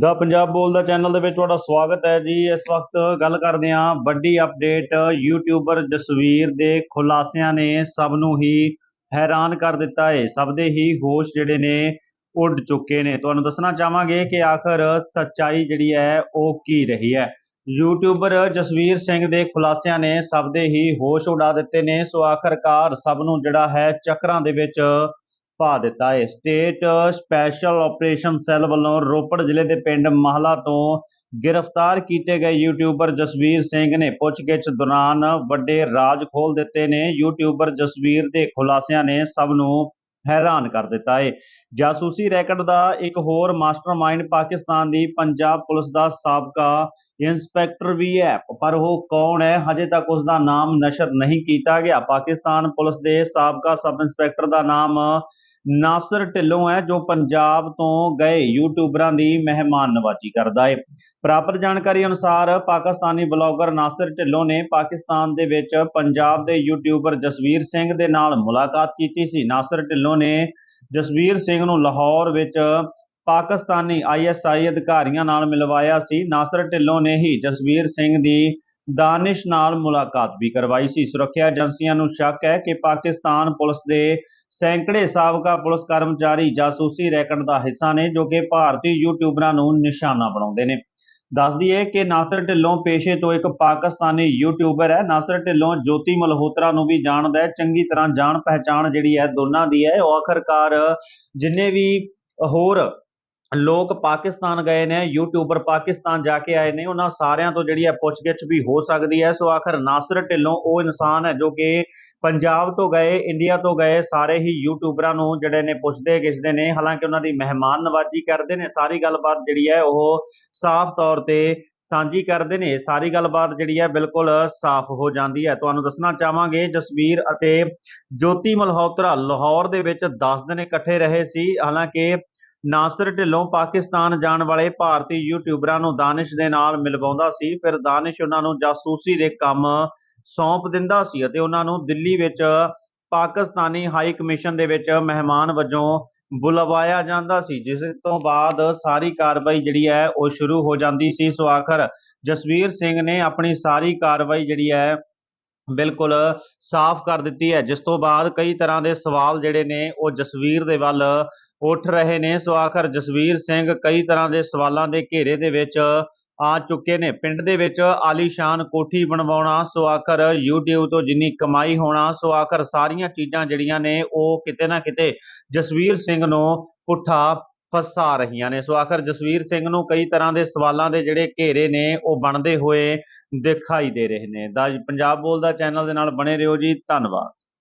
ਦਾ ਪੰਜਾਬ ਬੋਲਦਾ ਚੈਨਲ ਦੇ ਵਿੱਚ ਤੁਹਾਡਾ ਸਵਾਗਤ ਹੈ ਜੀ। ਇਸ ਵਕਤ ਗੱਲ ਕਰਦੇ ਹਾਂ ਵੱਡੀ ਅਪਡੇਟ ਯੂਟਿਊਬਰ ਜਸਵੀਰ ਦੇ ਖੁਲਾਸਿਆਂ ਨੇ ਸਭ ਨੂੰ ਹੀ ਹੈਰਾਨ ਕਰ ਦਿੱਤਾ ਹੈ ਸਭ ਦੇ ਹੀ ਹੋਸ਼ ਜਿਹੜੇ ਨੇ ਉੱਡ ਚੁੱਕੇ ਨੇ। ਤੁਹਾਨੂੰ ਦੱਸਣਾ ਚਾਹਾਂਗੇ ਕਿ ਆਖਰ ਸੱਚਾਈ ਜਿਹੜੀ ਹੈ ਉਹ ਕੀ ਰਹੀ ਹੈ? ਯੂਟਿਊਬਰ ਜਸਵੀਰ ਸਿੰਘ ਦੇ ਖੁਲਾਸਿਆਂ ਨੇ ਸਭ ਦੇ ਹੀ ਹੋਸ਼ ਉਡਾ ਦਿੱਤੇ ਨੇ। ਸੋ ਆਖਰਕਾਰ ਸਭ ਨੂੰ ਜਿਹੜਾ ਹੈ ਚੱਕਰਾਂ ਦੇ ਵਿੱਚ ਪਾ ਦਿੱਤਾ ਹੈ। ਸਟੇਟ ਸਪੈਸ਼ਲ ਆਪਰੇਸ਼ਨ ਸੈੱਲ ਵੱਲੋਂ ਰੋਪੜ ਜ਼ਿਲ੍ਹੇ ਦੇ ਪਿੰਡ ਮਹਲਾ ਤੋਂ ਗ੍ਰਿਫਤਾਰ ਕੀਤੇ ਗਏ ਯੂਟਿਊਬਰ ਜਸਵੀਰ ਸਿੰਘ ਨੇ ਪੁੱਛਗਿੱਛ ਦੌਰਾਨ ਵੱਡੇ ਰਾਜ ਖੋਲ ਦਿੱਤੇ ਨੇ। ਯੂਟਿਊਬਰ ਜਸਵੀਰ ਦੇ ਖੁਲਾਸਿਆਂ ਨੇ ਸਭ ਨੂੰ ਹੈਰਾਨ ਕਰ ਦਿੱਤਾ ਹੈ। ਜਾਸੂਸੀ ਰੈਕਟ ਦਾ ਇੱਕ ਹੋਰ ਮਾਸਟਰਮਾਈਂਡ ਪਾਕਿਸਤਾਨ ਦੀ ਪੰਜਾਬ ਪੁਲਿਸ ਦਾ ਸਾਬਕਾ ਇੰਸਪੈਕਟਰ ਵੀ ਹੈ। ਪਰ ਉਹ ਕੌਣ ਹੈ? ਹਜੇ ਤੱਕ ਉਸ ਦਾ ਨਾਮ ਨਸ਼ਰ ਨਹੀਂ ਕੀਤਾ ਗਿਆ। ਪਾਕਿਸਤਾਨ ਪੁਲਿਸ ਦੇ ਸਾਬਕਾ ਸਬ ਇੰਸਪੈਕਟਰ ਦਾ ਨਾਮ ਨਾਸਰ ਢਿੱਲੋਂ ਹੈ, ਜੋ ਪੰਜਾਬ ਤੋਂ ਗਏ ਯੂਟਿਊਬਰਾਂ ਦੀ ਮਹਿਮਾਨ ਨਵਾਜ਼ੀ ਕਰਦਾ ਹੈ ਪ੍ਰਾਪਤ ਜਾਣਕਾਰੀ ਅਨੁਸਾਰ ਪਾਕਿਸਤਾਨੀ ਬਲੌਗਰ ਨਾਸਰ ਢਿੱਲੋਂ ਨੇ ਪਾਕਿਸਤਾਨ ਦੇ ਵਿੱਚ ਪੰਜਾਬ ਦੇ ਯੂਟਿਊਬਰ ਜਸਵੀਰ ਸਿੰਘ ਦੇ ਨਾਲ ਮੁਲਾਕਾਤ ਕੀਤੀ ਸੀ। ਨਾਸਰ ਢਿੱਲੋਂ ਨੇ ਜਸਵੀਰ ਸਿੰਘ ਨੂੰ ਲਾਹੌਰ ਵਿੱਚ ਪਾਕਿਸਤਾਨੀ ਆਈਐਸਆਈ ਅਧਿਕਾਰੀਆਂ ਨਾਲ ਮਿਲਵਾਇਆ ਸੀ। ਨਾਸਰ ਢਿੱਲੋਂ ਨੇ ਹੀ ਜਸਵੀਰ ਸਿੰਘ ਦੀ ਦਾਨਿਸ਼ ਨਾਲ ਮੁਲਾਕਾਤ ਵੀ ਕਰਵਾਈ ਸੀ। ਸੁਰੱਖਿਆ ਏਜੰਸੀਆਂ ਨੂੰ ਸ਼ੱਕ ਹੈ ਕਿ ਪਾਕਿਸਤਾਨ ਪੁਲਿਸ ਦੇ ਸੈਂਕੜੇ ਸਾਬਕਾ ਪੁਲਿਸ ਕਰਮਚਾਰੀ ਜਾਸੂਸੀ ਰੈਕਟ ਦਾ ਹਿੱਸਾ ਨੇ, ਜੋ ਕਿ ਭਾਰਤੀ ਯੂਟਿਊਬਰਾਂ ਨੂੰ ਨਿਸ਼ਾਨਾ ਬਣਾਉਂਦੇ ਨੇ। ਦੱਸ ਦਈਏ ਕਿ ਨਾਸਰ ਢਿੱਲੋਂ ਪੇਸ਼ੇ ਤੋਂ ਇੱਕ ਪਾਕਿਸਤਾਨੀ ਯੂਟਿਊਬਰ ਹੈ। ਨਾਸਰ ਢਿੱਲੋਂ ਜੋਤੀ ਮਲਹੋਤਰਾ ਨੂੰ ਵੀ ਜਾਣਦਾ ਹੈ। ਚੰਗੀ ਤਰ੍ਹਾਂ ਜਾਣ ਪਹਿਚਾਣ ਜਿਹੜੀ ਹੈ ਦੋਨਾਂ ਦੀ ਹੈ। ਉਹ ਆਖਰਕਾਰ ਜਿੰਨੇ ਵੀ ਹੋਰ ਲੋਕ ਪਾਕਿਸਤਾਨ ਗਏ ਨੇ, ਯੂਟਿਊਬਰ ਪਾਕਿਸਤਾਨ ਜਾ ਕੇ ਆਏ ਨੇ, ਉਹਨਾਂ ਸਾਰਿਆਂ ਤੋਂ ਜਿਹੜੀ ਹੈ ਪੁੱਛਗਿੱਛ ਵੀ ਹੋ ਸਕਦੀ ਹੈ। ਸੋ ਆਖਰ ਨਾਸਰ ਢਿੱਲੋਂ ਉਹ ਇਨਸਾਨ ਹੈ ਜੋ ਕਿ ਪੰਜਾਬ ਤੋਂ ਗਏ ਇੰਡੀਆ ਤੋਂ ਗਏ, ਸਾਰੇ ਹੀ ਯੂਟਿਊਬਰਾਂ ਨੂੰ ਜਿਹੜੇ ਨੇ ਪੁੱਛਦੇ ਗਿੱਛਦੇ ਨੇ, ਹਾਲਾਂਕਿ ਉਹਨਾਂ ਦੀ ਮਹਿਮਾਨ ਨਵਾਜ਼ੀ ਕਰਦੇ ਨੇ, ਸਾਰੀ ਗੱਲਬਾਤ ਜਿਹੜੀ ਹੈ ਉਹ ਸਾਫ਼ ਤੌਰ ਤੇ ਸਾਂਝੀ ਕਰਦੇ ਨੇ, ਸਾਰੀ ਗੱਲਬਾਤ ਜਿਹੜੀ ਹੈ ਬਿਲਕੁਲ ਸਾਫ਼ ਹੋ ਜਾਂਦੀ ਹੈ। ਤੁਹਾਨੂੰ ਦੱਸਣਾ ਚਾਹਾਂਗੇ, ਜਸਵੀਰ ਅਤੇ ਜੋਤੀ ਮਲਹੋਤਰਾ ਲਾਹੌਰ ਦੇ ਵਿੱਚ 10 ਦਿਨ ਇਕੱਠੇ ਰਹੇ ਸੀ। ਹਾਲਾਂਕਿ ਨਾਸਰ ਢਿੱਲੋਂ ਪਾਕਿਸਤਾਨ ਜਾਣ ਵਾਲੇ ਭਾਰਤੀ ਯੂਟਿਊਬਰਾਂ ਨੂੰ ਦਾਨਿਸ਼ ਦੇ ਨਾਲ ਮਿਲਵਾਉਂਦਾ ਸੀ, ਫਿਰ ਦਾਨਿਸ਼ ਉਹਨਾਂ ਨੂੰ ਜਾਸੂਸੀ ਦੇ ਕੰਮ ਸੌਂਪ ਦਿੰਦਾ ਸੀ ਅਤੇ ਉਹਨਾਂ ਨੂੰ ਦਿੱਲੀ ਵਿੱਚ ਪਾਕਿਸਤਾਨੀ ਹਾਈ ਕਮਿਸ਼ਨ ਦੇ ਵਿੱਚ ਮਹਿਮਾਨ ਵਜੋਂ ਬੁਲਵਾਇਆ ਜਾਂਦਾ ਸੀ, ਜਿਸ ਤੋਂ ਬਾਅਦ ਸਾਰੀ ਕਾਰਵਾਈ ਜਿਹੜੀ ਹੈ ਉਹ ਸ਼ੁਰੂ ਹੋ ਜਾਂਦੀ ਸੀ। ਸੋ ਆਖਰ ਜਸਵੀਰ ਸਿੰਘ ਨੇ ਆਪਣੀ ਸਾਰੀ ਕਾਰਵਾਈ ਜਿਹੜੀ ਹੈ ਬਿਲਕੁਲ ਸਾਫ਼ ਕਰ ਦਿੱਤੀ ਹੈ, ਜਿਸ ਤੋਂ ਬਾਅਦ ਕਈ ਤਰ੍ਹਾਂ ਦੇ ਸਵਾਲ ਜਿਹੜੇ ਨੇ ਉਹ ਜਸਵੀਰ ਦੇ ਵੱਲ ਉੱਠ ਰਹੇ ਨੇ। ਸੋ ਆਖਰ ਜਸਵੀਰ ਸਿੰਘ ਕਈ ਤਰ੍ਹਾਂ ਦੇ ਸਵਾਲਾਂ ਦੇ ਘੇਰੇ ਦੇ ਵਿੱਚ ਆ ਚੁੱਕੇ ਨੇ। ਪਿੰਡ ਦੇ ਵਿੱਚ ਆਲੀਸ਼ਾਨ ਕੋਠੀ ਬਣਵਾਉਣਾ, ਸੋ ਆਖਰ YouTube ਤੋਂ ਜਿੰਨੀ ਕਮਾਈ ਹੋਣਾ, ਸੋ ਆਖਰ ਸਾਰੀਆਂ ਚੀਜ਼ਾਂ ਜਿਹੜੀਆਂ ਨੇ, ਉਹ ਕਿਤੇ ਨਾ ਕਿਤੇ ਜਸਵੀਰ ਸਿੰਘ ਨੂੰ ਪੁੱਠਾ ਫਸਾ ਰਹੀਆਂ ਨੇ। ਸੋ ਆਖਰ ਜਸਵੀਰ ਸਿੰਘ ਨੂੰ ਕਈ ਤਰ੍ਹਾਂ ਦੇ ਸਵਾਲਾਂ ਦੇ ਜਿਹੜੇ ਘੇਰੇ ਨੇ, ਉਹ ਬਣਦੇ ਹੋਏ ਦਿਖਾਈ ਦੇ ਰਹੇ ਨੇ। ਦਾ ਪੰਜਾਬ ਬੋਲਦਾ ਚੈਨਲ ਦੇ ਨਾਲ ਬਣੇ ਰਹੋ ਜੀ। ਧੰਨਵਾਦ।